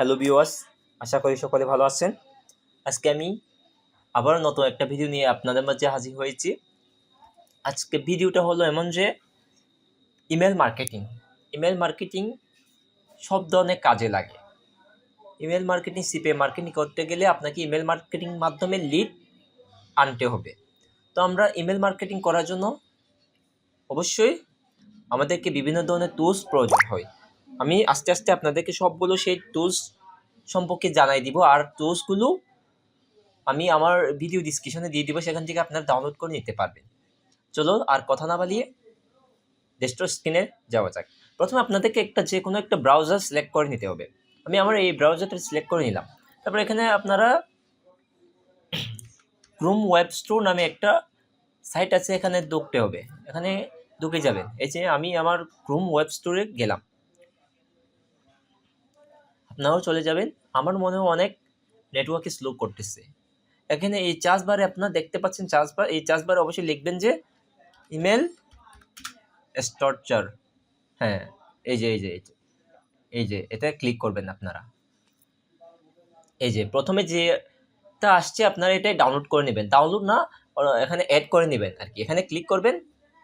Hello viewers, আশা করি সকলে ভালো আছেন। আজকে আমি আবার নতুন একটা ভিডিও নিয়ে আপনাদের মাঝে হাজির হয়েছি। আজকে ভিডিওটা হলো এমন যে, ইমেল মার্কেটিং। ইমেল মার্কেটিং সব ধরনের কাজে লাগে। ইমেল মার্কেটিং সিপে মার্কেটিং করতে গেলে আপনাকে ইমেল মার্কেটিং মাধ্যমে লিড আনতে হবে। তো আমরা ইমেল মার্কেটিং করার জন্য অবশ্যই আমাদেরকে বিভিন্ন ধরনের টুলস প্রয়োজন হয়। আমি আস্তে আস্তে আপনাদেরকে সবগুলো সেই টুলস সম্পর্কে জানাই দিব। আর টুলসগুলো আমি আমার ভিডিও ডিসক্রিপশনে দিয়ে দিব, সেখান থেকে আপনারা ডাউনলোড করে নিতে পারবেন। চলো আর কথা না বালিয়ে ডেস্কটপ স্ক্রিনে যাওয়া যাক। প্রথমে আপনাদেরকে একটা যে কোনো একটা ব্রাউজার সিলেক্ট করে নিতে হবে। আমি আমার এই ব্রাউজারটা সিলেক্ট করে নিলাম। তারপর এখানে আপনারা ক্রোম ওয়েব স্টোর নামে একটা সাইট আছে, এখানে ঢুকতে হবে। এখানে ঢুকে যাবেন। এই যে আমি আমার ক্রোম ওয়েব স্টোরে গেলাম। আপনারাও চলে যাবেন। আমার মনে হয় অনেক নেটওয়ার্কে স্লো করতেছে। এখানে এই চার্জ বারে আপনারা দেখতে পাচ্ছেন চার্জ বার এই চার্জ বারে অবশ্যই লিখবেন যে ইমেল স্ট্রাকচার হ্যাঁ এই যে এই যে এই যে এই যে, এটা ক্লিক করবেন আপনারা। এই যে, প্রথমে যে যেটা আসছে, আপনারা এটাই ডাউনলোড করে নেবেন। ডাউনলোড না এখানে অ্যাড করে নেবেন আর কি। এখানে ক্লিক করবেন,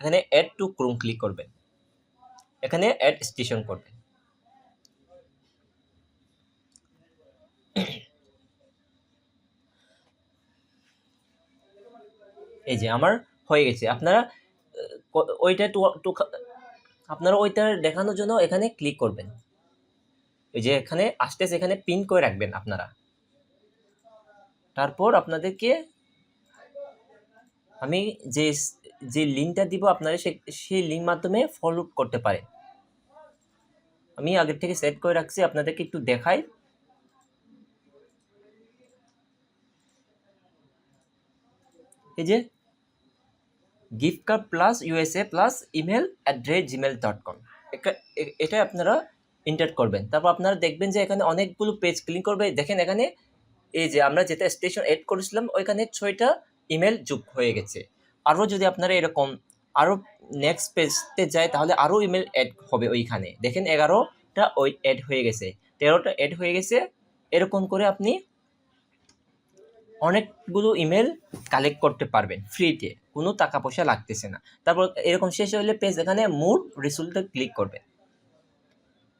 এখানে অ্যাড টু ক্রোম ক্লিক করবেন। এখানে অ্যাড স্টেশন করবেন। এই যে আমার হয়ে গেছে। আপনারা ওইটা একটু আপনারা ওইটা দেখানোর জন্য এখানে ক্লিক করবেন। এই যে এখানে আসতেছে এখানে পিন করে রাখবেন আপনারা। তারপর আপনাদেরকে আমি যে যে লিঙ্কটা দিব আপনারা সেই লিঙ্ক মাধ্যমে ফলো করতে পারেন। আমি আগের থেকে সেট করে রাখছি, আপনাদেরকে একটু দেখাই। এই যে gift card plus USA plus email at rate Gmail dot com এটা আপনারা ইন্টার করবেন। তারপর আপনারা দেখবেন যে এখানে অনেকগুলো পেজ ক্লিক করবে। দেখেন এখানে এই যে আমরা যেটা স্টেশন এড করেছিলাম, ওইখানে ছয়টা ইমেল যোগ হয়ে গেছে। আরও যদি আপনারা এরকম আরও নেক্সট পেজতে যায়, তাহলে আরও ইমেল অ্যাড হবে ওইখানে। দেখেন এগারোটা ওই অ্যাড হয়ে গেছে। তেরোটা অ্যাড হয়ে গেছে। এরকম করে আপনি অনেকগুলো ইমেল কালেক্ট করতে পারবেন ফ্রিতে কোনো টাকা পয়সা লাগতেছে না। তারপর এরকম শেষ হলে পেজ এখানে মোর রিসুলতে ক্লিক করবেন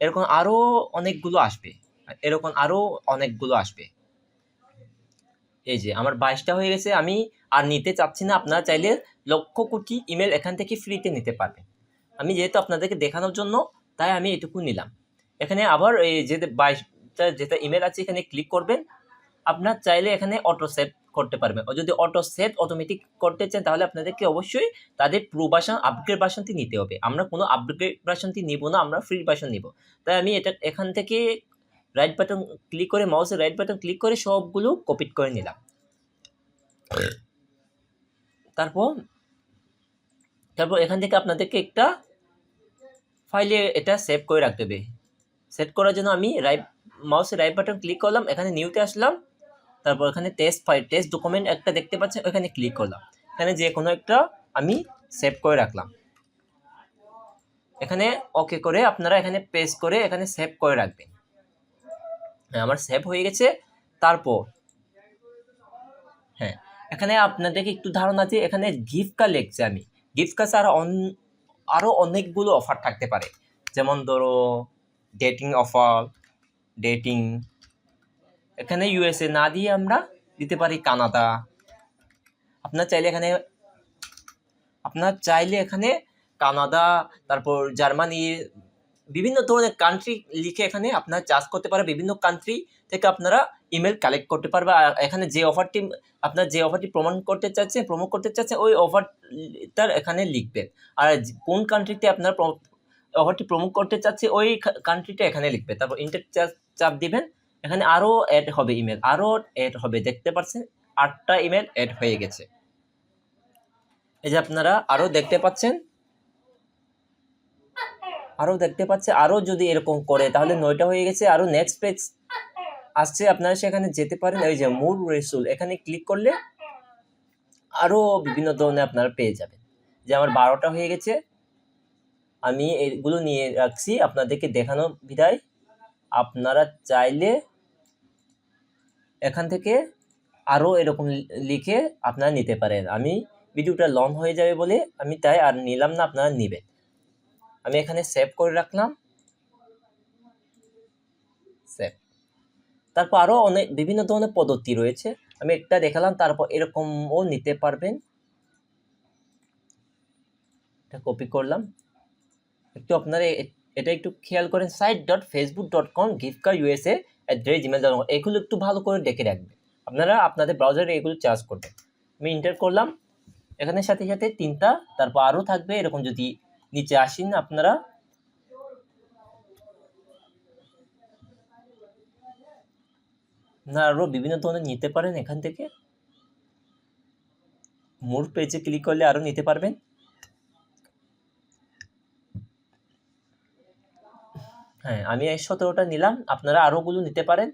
এরকম আরও অনেকগুলো আসবে। এরকম আরও অনেকগুলো আসবে। এই যে আমার বাইশটা হয়ে গেছে, আমি আর নিতে চাচ্ছি না। আপনারা চাইলে লক্ষ কোটি ইমেল এখান থেকে ফ্রিতে নিতে পারবেন। আমি যেহেতু আপনাদেরকে দেখানোর জন্য, তাই আমি এটুকু নিলাম। এখানে আবার এই যে বাইশটা যেটা ইমেল আছে, এখানে ক্লিক করবেন। আপনার চাইলে এখানে অটো সেভ করতে পারবেন ও যদি অটো সেট অটোমেটিক করতে চান, তাহলে আপনাদেরকে অবশ্যই তাদের প্রো ভার্সন আপগ্রেড ভার্সনটি নিতে হবে। আমরা কোনো আপগ্রেড ভার্সনটি নিব না, আমরা ফ্রি ভার্সন নিব। তাই আমি এটা এখান থেকে রাইট বাটন ক্লিক করে মাউসের রাইট বাটন ক্লিক করে সবগুলো কপিট করে নিলাম। তারপর তারপর এখান থেকে আপনাদেরকে একটা ফাইলে এটা সেভ করে রাখতে হবে। সেট করার জন্য আমি রাইট মাউসের রাইট বাটন ক্লিক করলাম, এখানে নিউতে আসলাম। তারপর এখানে টেস্ট ফাইল টেস্ট ডকুমেন্ট একটা দেখতে পাচ্ছেন ওখানে ক্লিক করলাম। এখানে যে কোনো একটা আমি সেভ করে রাখলাম। এখানে ওকে করে আপনারা এখানে পেস্ট করে এখানে সেভ করে রাখবেন। হ্যাঁ আমার সেভ হয়ে গেছে, তারপর হ্যাঁ এখানে আপনাদেরকে একটু ধারণা আছে, এখানে গিফট কার্ড লিখছি আমি। গিফট কার্ড আর আরও অনেকগুলো অফার থাকতে পারে। যেমন ধরো ডেটিং অফার ডেটিং এখানে ইউএসএ না দিয়ে আমরা দিতে পারি কানাডা। আপনার চাইলে এখানে, আপনার চাইলে এখানে কানাডা, তারপর জার্মানি, বিভিন্ন ধরনের কান্ট্রি লিখে এখানে আপনার চার্জ করতে পারে। বিভিন্ন কান্ট্রি থেকে আপনারা ইমেল কালেক্ট করতে পারবে। আর এখানে যে অফারটি আপনার যে অফারটি প্রমাণ করতে চাচ্ছেন প্রমোট করতে চাচ্ছেন, ওই অফারটার এখানে লিখবেন আর কোন কান্ট্রিতে আপনার অফারটি প্রমোট করতে চাচ্ছে, ওই কান্ট্রিটা এখানে লিখবে। তারপর ইন্টার চাপ দিবেন। এখানে আরও অ্যাড হবে ইমেল আরও অ্যাড হবে, দেখতে পাচ্ছেন আটটা ইমেল অ্যাড হয়ে গেছে। এই যে আপনারা আরও দেখতে পাচ্ছেন আরও দেখতে পাচ্ছে আরও যদি এরকম করে, তাহলে নয়টা হয়ে গেছে আরও নেক্সট পেজ আসছে, আপনারা সেখানে যেতে পারেন ওই যে মূল রেসুল এখানে ক্লিক করলে আরও বিভিন্ন ধরনের আপনারা পেয়ে যাবেন। যে আমার বারোটা হয়ে গেছে, আমি এগুলো নিয়ে রাখছি, আপনাদেরকে দেখানো বিদায়। আপনারা চাইলে এখান থেকে আরও এরকম লিখে আপনারা নিতে পারেন। আমি ভিডিওটা লং হয়ে যাবে বলে আমি তাই আর নিলাম না, আপনারা নেবেন। আমি এখানে সেভ করে রাখলাম। সেভ তারপর আরও অনেক বিভিন্ন ধরনের পদ্ধতি রয়েছে। আমি একটা দেখালাম, তারপর এরকমও নিতে পারবেন। এটা কপি করলাম। একটু আপনারা এটা একটু খেয়াল করেন site dot Facebook dot com গিফকার USA at the Gmail dot এগুলো একটু ভালো করে দেখে রাখবেন আপনারা আপনাদের ব্রাউজারে এগুলো চার্জ করবেন। আমি ইন্টার করলাম। এখানে সাথে সাথে তিনটা, তারপর আরও থাকবে, এরকম যদি নিচে আসেন আপনারা। না আরও বিভিন্ন ধরনের নিতে পারেন এখান থেকে। মোর পেজে ক্লিক করলে আরও নিতে পারবেন। হ্যাঁ আমি এই সতেরোটা নিলাম। আপনারা আরোগুলো নিতে পারেন।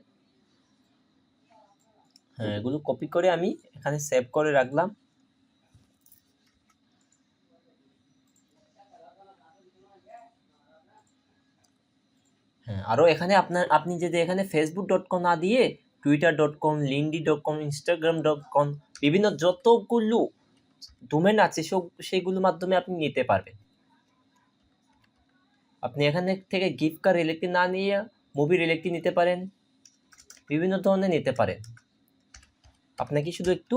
হ্যাঁ এগুলো কপি করে আমি এখানে সেভ করে রাখলাম। হ্যাঁ আরও এখানে আপনার, আপনি যদি এখানে ফেসবুক ডট কম না দিয়ে Twitter dot com Lindy dot com Instagram dot com বিভিন্ন যতগুলো ডোমেন আছে সব সেইগুলোর মাধ্যমে আপনি নিতে পারবেন। আপনি এখানে থেকে গিফট কার্ড রিলেটেড না নিয়ে মুভি রিলেটেড নিতে পারেন, বিভিন্ন ধরনের নিতে পারেন। আপনাকে শুধু একটু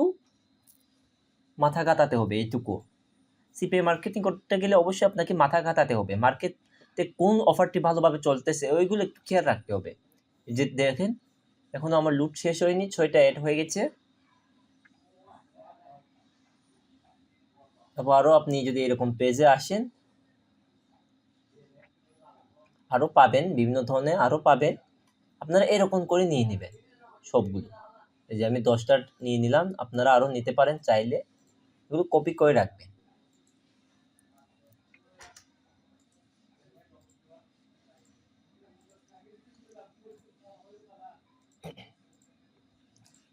মাথা কাটাতে হবে এইটুকু। সিপে মার্কেটিং করতে গেলে অবশ্যই আপনাকে মাথা কাটাতে হবে। মার্কেটে কোন অফারটি ভালোভাবে চলতেছে, ওইগুলো একটু খেয়াল রাখতে হবে। যে দেখেন, এখনও আমার লুট শেষ হয়নি, ছয়টা অ্যাড হয়ে গেছে। তারপর আরও আপনি যদি এরকম পেজে আসেন আরও পাবেন, বিভিন্ন ধরনের আরও পাবেন। আপনারা এরকম করে নিয়ে নেবেন সবগুলো। এই যে আমি দশটা নিয়ে নিলাম, আপনারা আরও নিতে পারেন চাইলে। এগুলো কপি করে রাখবেন।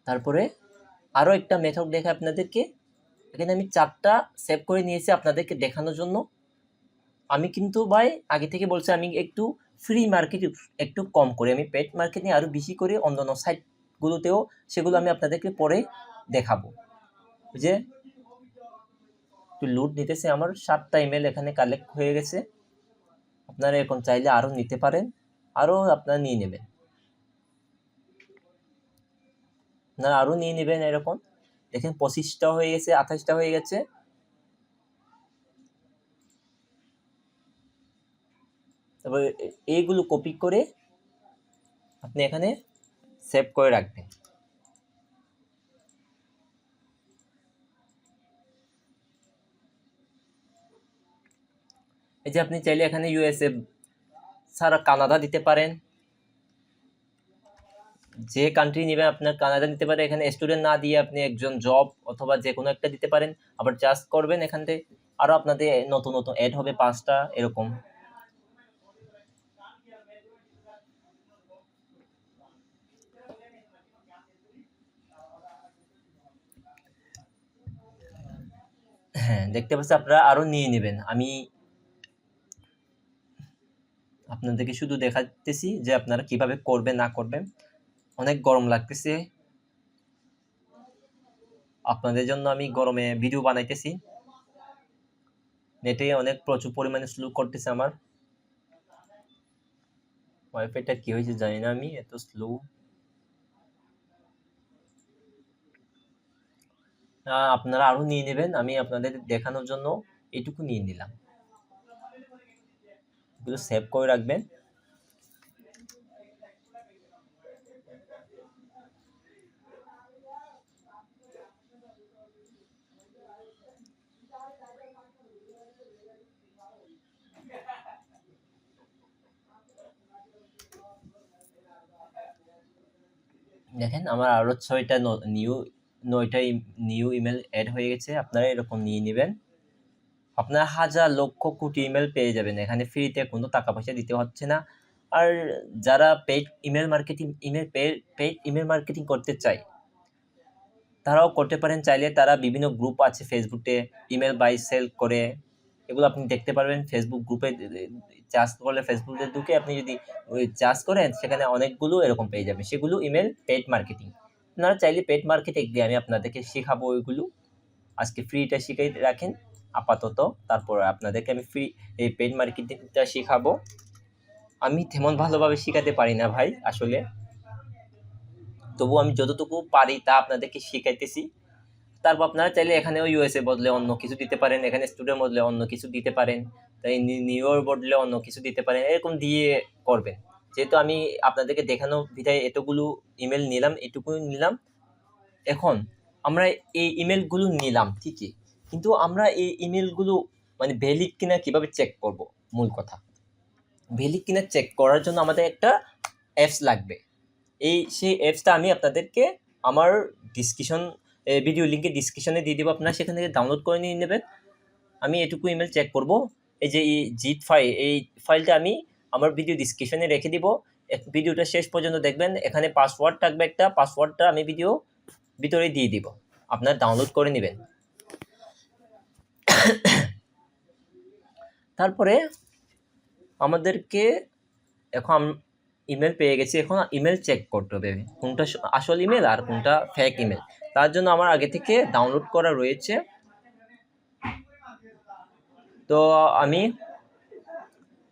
তারপরে আরও একটা মেথড দেখে আপনাদেরকে। এখানে আমি চারটা সেভ করে নিয়েছি আপনাদেরকে দেখানোর জন্য। আমি কিন্তু ভাই, আগে থেকে বলছি আমি একটু ফ্রি মার্কেট একটু কম করে। আমি পেড নিয়ে আরও বেশি করে অন্যান্য সাইটগুলোতেও সেগুলো আমি আপনাদেরকে পরে দেখাবো। যে, একটু লুট নিতেছে আমার, সাতটা ইমেল এখানে কালেক্ট হয়ে গেছে। আপনারা এখন চাইলে আরও নিতে পারেন আরও আপনারা নিয়ে নেবেন। আপনারা আরও নিয়ে নেবেন এরকম। দেখেন পঁচিশটা হয়ে গেছে, আঠাশটা হয়ে গেছে। তারপরে এইগুলো কপি করে আপনি এখানে সেভ করে রাখবেন। এই যে আপনি চাইলে এখানে ইউএসএ সারা কানাডা দিতে পারেন। যে কান্ট্রি নেবেন আপনার কানাডা নিতে পারে, এখানে স্টুডেন্ট না দিয়ে আপনি একজন জব অথবা যে কোনো একটা দিতে পারেন। আবার চার্জ করবেন এখান থেকে। আরও আপনাদের নতুন নতুন অ্যাড হবে পাঁচটা, এরকম। হ্যাঁ দেখতে পাচ্ছি আপনারা আরও নিয়ে নেবেন। আমি আপনাদেরকে শুধু দেখাতেছি যে আপনারা কীভাবে করবেন, না করবেন। অনেক গরম লাগতেছে। আপনাদের জন্য আমি গরমে ভিডিও বানাইতেছি। নেটে অনেক প্রচুর পরিমাণে স্লো করতেছে আমার। ওয়াইফাইটা কি হয়েছে জানি না আমি, এত স্লো আপনারা আরও নিয়ে নেবেন। আমি আপনাদের দেখানোর জন্য এটুকু নিয়ে নিলাম। এগুলো সেভ করে রাখবেন। দেখেন, আমার আরও ছয়টা নিউ নয়টা নিউ ইমেল অ্যাড হয়ে গেছে, আপনারা এরকম নিয়ে নেবেন। আপনারা হাজার লক্ষ কোটি ইমেল পেয়ে যাবেন, এখানে ফ্রিতে কোনো টাকা পয়সা দিতে হচ্ছে না। আর যারা paid email marketing email paid email marketing করতে চায়, তারাও করতে পারেন। চাইলে তারা বিভিন্ন গ্রুপ আছে ফেসবুকে ইমেল বাই সেল করে, এগুলো আপনি দেখতে পারবেন। ফেসবুক গ্রুপে চার্জ করলে ফেসবুকে ঢুকে আপনি যদি চার্জ করেন, সেখানে অনেকগুলো এরকম পেয়ে যাবেন। সেগুলো ইমেল পেড মার্কেটিং আপনারা চাইলে পেড মার্কেটিং দিয়ে আমি আপনাদেরকে শেখাবো ওইগুলো। আজকে ফ্রিটা শিখাই রাখেন, আপাতত। তারপর আপনাদেরকে আমি ফ্রি এই পেড মার্কেটিংটা শেখাবো। আমি তেমন ভালোভাবে শেখাতে পারি না ভাই, আসলে। তবু আমি যতটুকু পারি তা আপনাদেরকে শেখাইতেছি। তারপর আপনারা চাইলে এখানেও ইউএসএ বদলে অন্য কিছু দিতে পারেন, এখানে স্টুডেন্ট বদলে অন্য কিছু দিতে পারেন, তাই নিউ ইয়র্ক বদলে অন্য কিছু দিতে পারেন, এরকম দিয়ে করবেন। যেহেতু আমি আপনাদেরকে দেখানো বিধায় এতগুলো ইমেল নিলাম এটুকু নিলাম। এখন আমরা এই ইমেলগুলো নিলাম, ঠিকই। কিন্তু আমরা এই ইমেলগুলো মানে ভ্যালিড কিনা কীভাবে চেক করব? মূল কথা। ভ্যালিড কিনা চেক করার জন্য আমাদের একটা অ্যাপস লাগবে। এই সেই অ্যাপসটা আমি আপনাদেরকে আমার ডিসক্রিপশন ভিডিও লিঙ্কে ডিসক্রিপশনে দিয়ে দেবো। আপনারা সেখান থেকে ডাউনলোড করে নিয়ে নেবেন। আমি এটুকু ইমেল চেক করব। এই যে এই জিট ফাইল এই ফাইলটা আমি আমার ভিডিও ডিসক্রিপশনে রেখে দিব। ভিডিওটা শেষ পর্যন্ত দেখবেন। এখানে পাসওয়ার্ড থাকবে একটা। পাসওয়ার্ডটা আমি ভিডিও ভিতরে দিয়ে দিব। আপনারা ডাউনলোড করে নেবেন। তারপরে আমাদেরকে এখন ইমেল পেয়ে গেছি। এখন ইমেল চেক করতে হবে। কোনটা আসল ইমেল আর কোনটা ফেক ইমেল তার জন্য আমার আগে থেকে ডাউনলোড করা রয়েছে। তো আমি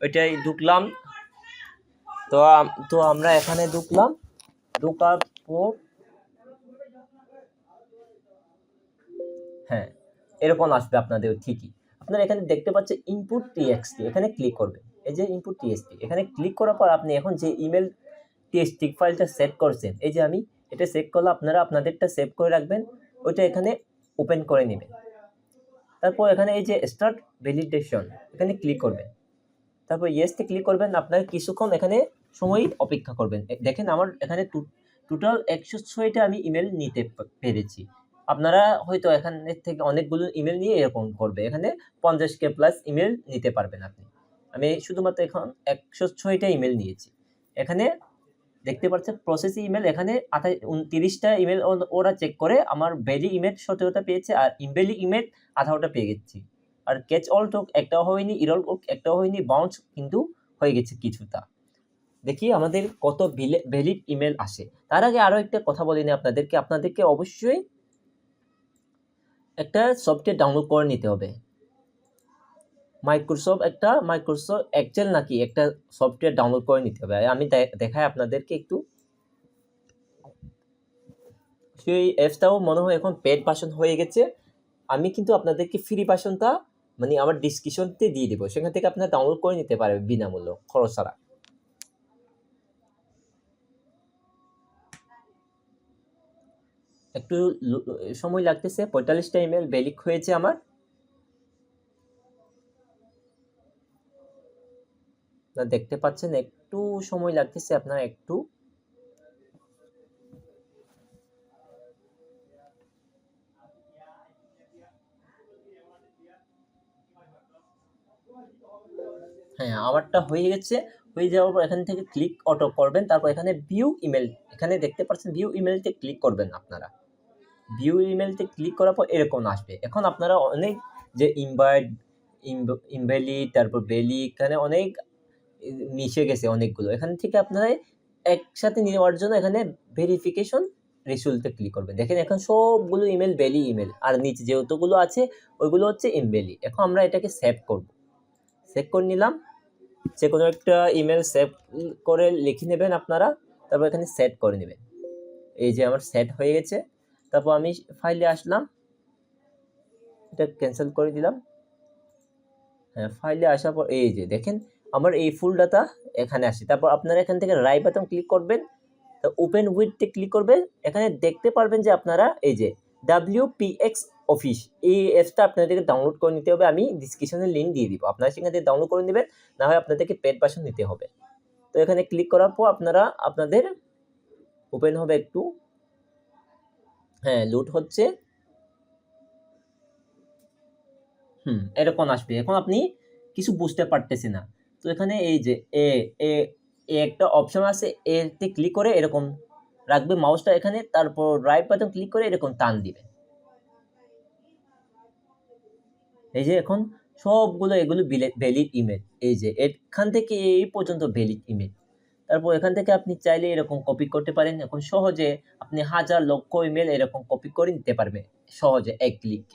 ওইটাই ঢুকলাম। তো তো আমরা এখানে ঢুকলাম। ঢোকার পর হ্যাঁ এরকম আসবে আপনাদের ঠিকই। আপনারা এখানে দেখতে পাচ্ছেন ইনপুট টিএক্সটি এখানে ক্লিক করবেন। এই যে ইনপুট টিএক্সটি এখানে ক্লিক করার পর আপনি এখন যে ইমেল টিএক্সটি ফাইলটা সেট করছেন, এই যে আমি এটা সেভ করলে আপনারা আপনাদেরটা সেভ করে রাখবেন, ওইটা এখানে ওপেন করে নেবেন। তারপর এখানে এই যে স্টার্ট ভ্যালিডেশন এখানে ক্লিক করবেন। তারপর ইয়েসতে ক্লিক করবেন, আপনার কিছুক্ষণ এখানে সময় অপেক্ষা করবেন। দেখেন আমার এখানে টোটাল একশো ছয়টা আমি ইমেল নিতে পেরেছি। আপনারা হয়তো এখান থেকে অনেকগুলো ইমেল নিয়ে এরকম করবে। এখানে পঞ্চাশ কে প্লাস ইমেল নিতে পারবেন আপনি। আমি শুধুমাত্র এখন একশো ছয়টা ইমেল নিয়েছি। এখানে দেখতে পাচ্ছেন প্রসেস ইমেল এখানে আঠাশ, উনতিরিশটা ইমেল ওরা চেক করে, আমার ভ্যালি ইমেল সতেরোটা পেয়েছে আর ইমভ্যালি ইমেল আঠারোটা পেয়ে গেছি। আর ক্যাচ অল টোক একটাও হয়নি ইরল একটাও হয়নি বাউন্স কিন্তু হয়ে গেছে কিছুটা। দেখি আমাদের কত ভ্যালিড ইমেল আসে। তার আগে আরও একটা কথা বলিনি আপনাদেরকে। আপনাদেরকে অবশ্যই একটা সফটওয়্যার ডাউনলোড করে নিতে হবে। মাইক্রোসফট একটা মাইক্রোসফট এক্সেল নাকি একটা সফটওয়্যার ডাউনলোড করে নিতে হবে। আমি দেখাই আপনাদেরকে একটু। সেই অ্যাপসটাও মনে হয় এখন পেড ভার্সন হয়ে গেছে। আমি কিন্তু আপনাদেরকে ফ্রি ভার্সনটা মানে আমার ডিসক্রিপশনতে দিয়ে দেবো। সেখান থেকে আপনারা ডাউনলোড করে নিতে পারবেন বিনামূল্য, খরচ ছাড়া। একটু সময় লাগতেছে পঁয়তাল্লিশটা ইমেল বেলিক হয়েছে আমার। দেখতে পাচ্ছেন, একটু সময় লাগতেছে আপনার একটু। হ্যাঁ আমারটা হয়ে গেছে। হয়ে যাওয়ার পর এখান থেকে ক্লিক অটো করবেন। তারপর এখানে ভিউ ইমেল এখানে দেখতে পাচ্ছেন ভিউ ইমেলতে ক্লিক করবেন আপনারা। ভিউ ইমেলতে ক্লিক করার পর এরকম আসবে। এখন আপনারা অনেক যে ইনভাইট ইনভ্যালি তারপর বেলি এখানে অনেক মিশে গেছে অনেকগুলো। এখান থেকে আপনারা একসাথে নেওয়ার জন্য এখানে ভেরিফিকেশন রেসুলতে ক্লিক করবেন। দেখেন এখন সবগুলো ইমেল বেলি ইমেল আর নিচে যেহেতুগুলো আছে, ওইগুলো হচ্ছে ইমবেলি এখন আমরা এটাকে সেভ করব। সেভ করে নিলাম। যে কোনো একটা ইমেল সেভ করে লিখে নেবেন আপনারা। তারপর এখানে সেট করে নেবেন। এই যে আমার সেট হয়ে গেছে। তারপর আমি ফাইলে আসলাম। এটা ক্যান্সেল করে দিলাম। হ্যাঁ ফাইলে আসার পর এই যে দেখেন, আমার এই ফুল ডাটা এখানে আসে। তারপর আপনারা এখান থেকে রাই বাটন ক্লিক করবেন। তো ওপেন উইথতে ক্লিক করবেন। এখানে দেখতে পারবেন যে আপনারা এই যে ডাব্লিউ পি এক্স অফিস এই অ্যাপসটা আপনাদেরকে ডাউনলোড করে নিতে হবে। আমি ডিসক্রিপশনে লিঙ্ক দিয়ে দিব। আপনারা সেখান থেকে ডাউনলোড করে নেবেন, না হয় আপনাদেরকে পেড ভার্সন নিতে হবে। তো এখানে ক্লিক করার পর আপনারা, আপনাদের ওপেন হবে একটু। হ্যাঁ লুট হচ্ছে। হুম, এরকম আসবে। এখন আপনি কিছু বুঝতে পারতেছেন না। তো এখানে এই যে এ এ এ একটা অপশন আছে। এতে ক্লিক করে এরকম রাখবে। মাউসটা এখানে, তারপর রাইট বাটন ক্লিক করে এরকম টান দিবে। এই যে এখন সবগুলো এগুলো ভ্যালিড ইমেল এই যে এখান থেকে এই পর্যন্ত ভ্যালিড ইমেল তারপর এখান থেকে আপনি চাইলে এরকম কপি করতে পারেন। এখন সহজে আপনি হাজার লক্ষ ইমেল এরকম কপি করে নিতে পারবে। সহজে এক ক্লিক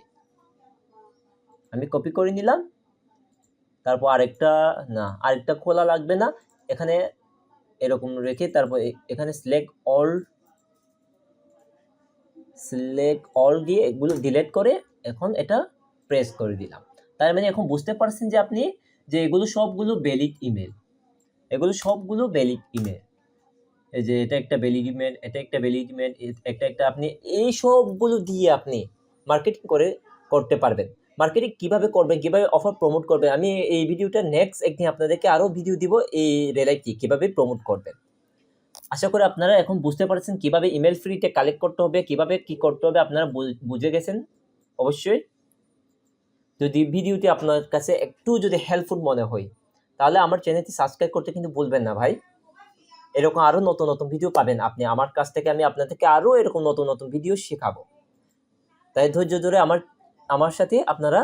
আমি কপি করে নিলাম। তারপর আরেকটা, না, আরেকটা খোলা লাগবে না। এখানে এরকম রেখে তারপর এখানে সিলেক্ট অল সিলেক্ট অল দিয়ে এগুলো ডিলেট করে এখন এটা প্রেস করে দিলাম। তার মানে এখন বুঝতে পারছেন যে আপনি যে এগুলো সবগুলো ভ্যালিড ইমেল এগুলো সবগুলো ভ্যালিড ইমেল এই যে এটা একটা ভ্যালিড ইমেল এটা একটা ভ্যালিড ইমেল একটা একটা আপনি এই সবগুলো দিয়ে আপনি মার্কেটিং করে করতে পারবেন। মার্কেটিং কীভাবে করবেন, কীভাবে অফার প্রমোট করবেন, আমি এই ভিডিওটা নেক্সট একদিন আপনাদেরকে আরও ভিডিও দিব এই রেলাইটি কীভাবে প্রমোট করবেন। আশা করি আপনারা এখন বুঝতে পারছেন কীভাবে ইমেল ফ্রিতে কালেক্ট করতে হবে, কীভাবে কি করতে হবে, আপনারা বুঝে গেছেন? অবশ্যই। যদি ভিডিওটি আপনার কাছে একটু যদি হেল্পফুল মনে হয়, তাহলে আমার চ্যানেলটি সাবস্ক্রাইব করতে কিন্তু ভুলবেন না ভাই। এরকম আরও নতুন নতুন ভিডিও পাবেন আপনি। আমার কাছ থেকে আমি আপনাদেরকে আরও এরকম নতুন নতুন ভিডিও শেখাবো। তাই ধৈর্য ধরে আমার আমার সাথে আপনারা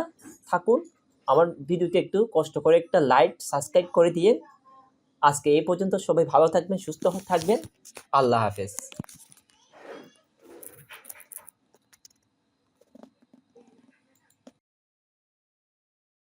থাকুন। আমার ভিডিওটি একটু কষ্ট করে একটা লাইক সাবস্ক্রাইব করে দিয়ে আজকে এই পর্যন্ত সবাই ভালো থাকবেন, সুস্থ থাকবেন। আল্লাহ হাফেজ।